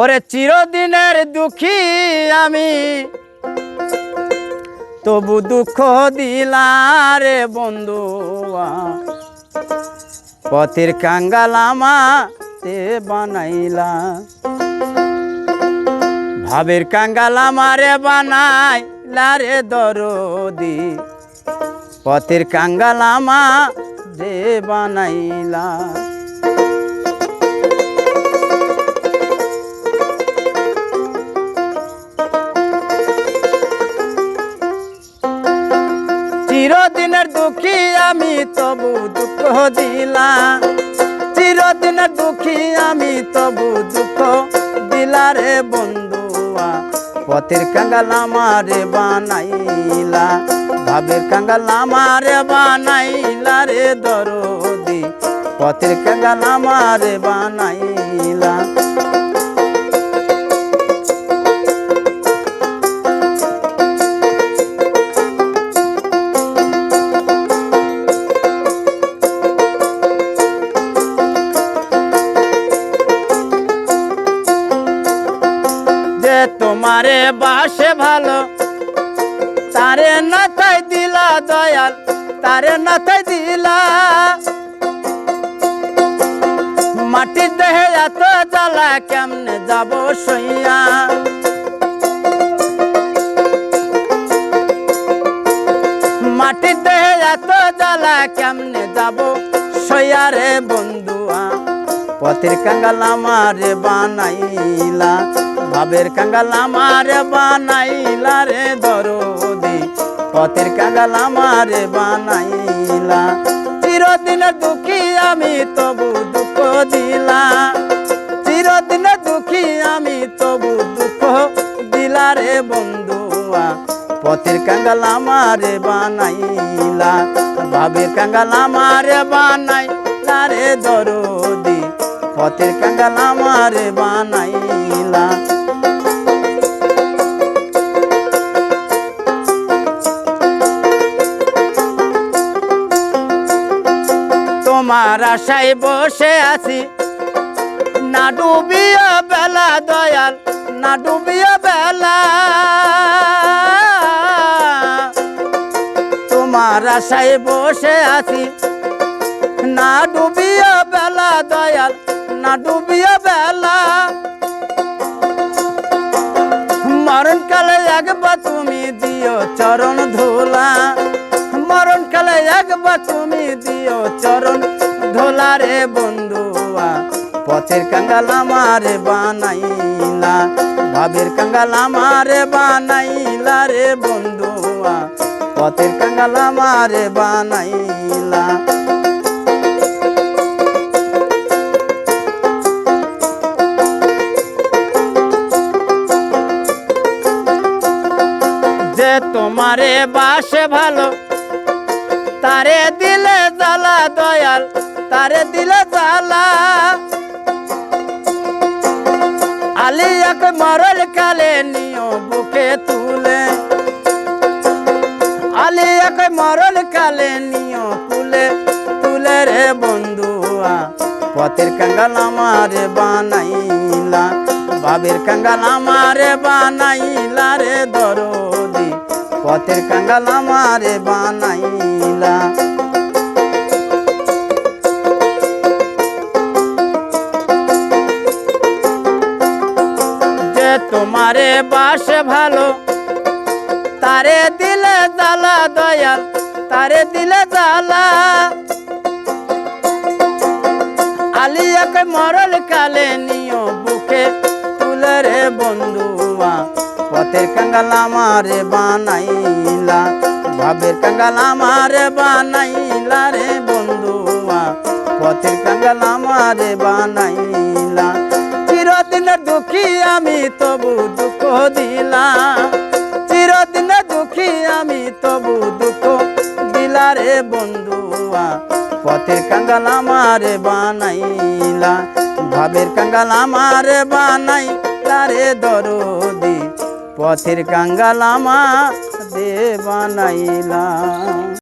ওরে চিরদিনের দুঃখী আমি। তবু দুঃখ দিলা রে বন্ধুয়া, পথের কাঙ্গালামা তে বানাইলা। ভাবের কাঙ্গালামা রে বানাইলা রে দরদি, পথের কাঙ্গালামা রে বানাইলা। চিরদিনের দুঃখী আমি তবু দুঃখ দিলাম। চিরদিনের দুঃখী আমি তবু দুঃখ দিলা রে বন্ধুয়া। পথের কাঙ্গাল আমারে বানাইলা, ভাবের কাঙ্গাল আমারে বানাইলা রে দরদি। পথের কাঙ্গাল আমারে বানাইলা। বাসে ভালো। তারে নাথায় দিলা দয়াল, তারে নাথায় দিলা। মাটির দেহে এত জ্বালা, কেমনে যাব সইয়া? মাটির দেহে এত জ্বালা, কেমনে যাব সইয়া রে বন্ধুয়া? পথের কাঙ্গাল আমারে বানাইলা। ভাবের কাঙ্গাল আমারে বানাইলা রে দরদি। পথের কাঙ্গাল আমারে বানাইলা। চিরদিনের দুঃখী আমি তবু দুঃখ দিলা। চিরদিনের দুঃখী আমি তবু দুঃখ দিলা রে বন্ধুয়া। পথের কাঙ্গাল আমারে বানাইলা। ভাবের কাঙ্গাল আমারে বানাইলা রে দরদি। পথের কাঙ্গাল আমারে বানাইলা। তোমার আশায় বসে আছি। না ডুবিয়া বেলা দয়াল, না ডুবিয়া বেলা। তোমার আশায় বসে আছি। না ডুবিয়া বেলা দয়াল, না ডুবিয়া বেলা। মরণ কালে একবার তুমি দিও চরণ ধোলা। মরণ কালে একবার তুমি দিও চরণ ধোলা রে বন্ধুয়া, পথের কাঙ্গাল আমারে বানাইলা, ভাবের কাঙ্গাল আমারে বানাইলা রে বন্ধুয়া, পথের কাঙ্গাল আমারে বানাইলা। যে তোমারে বাসে ভালো, তারে দিলে জ্বালা দয়াল। তারে দিলে জ্বালা। আলিয়াক মরল কালে নিও বুকে তুলে। আলিয়াক মরল কালে নিও কুলে তুলে রে বন্ধুয়া। পথের কাঙ্গাল আমারে বানাইলা, বাবের কাঙ্গাল আমারে বানাইলা রে দরদি। পথের কাঙ্গাল আমারে বানাইলা। তোমারে বাস ভালো। তারে দিলে জ্বালা দয়াল, তারে দিলে জ্বালা। আলিয়াকে মরল কালে নিও বুকে তুলে রে বন্ধুয়া। পথের কাঙ্গাল আমারে বানাইলা, ভাবের কাঙ্গাল আমারে বানাইলা রে বন্ধুয়া। পথের কাঙ্গাল আমারে বানাইলা। দুঃখী আমি তবু দুঃখ দিলাম। চিরদিনের দুঃখী আমি তবু দুঃখ দিলা রে বন্ধুয়া। পথের কাঙ্গাল আমারে বানাইলা, ভাবের কাঙ্গাল আমারে বানাইলা রে দরদি। পথের কাঙ্গাল আমারে বানাইলা।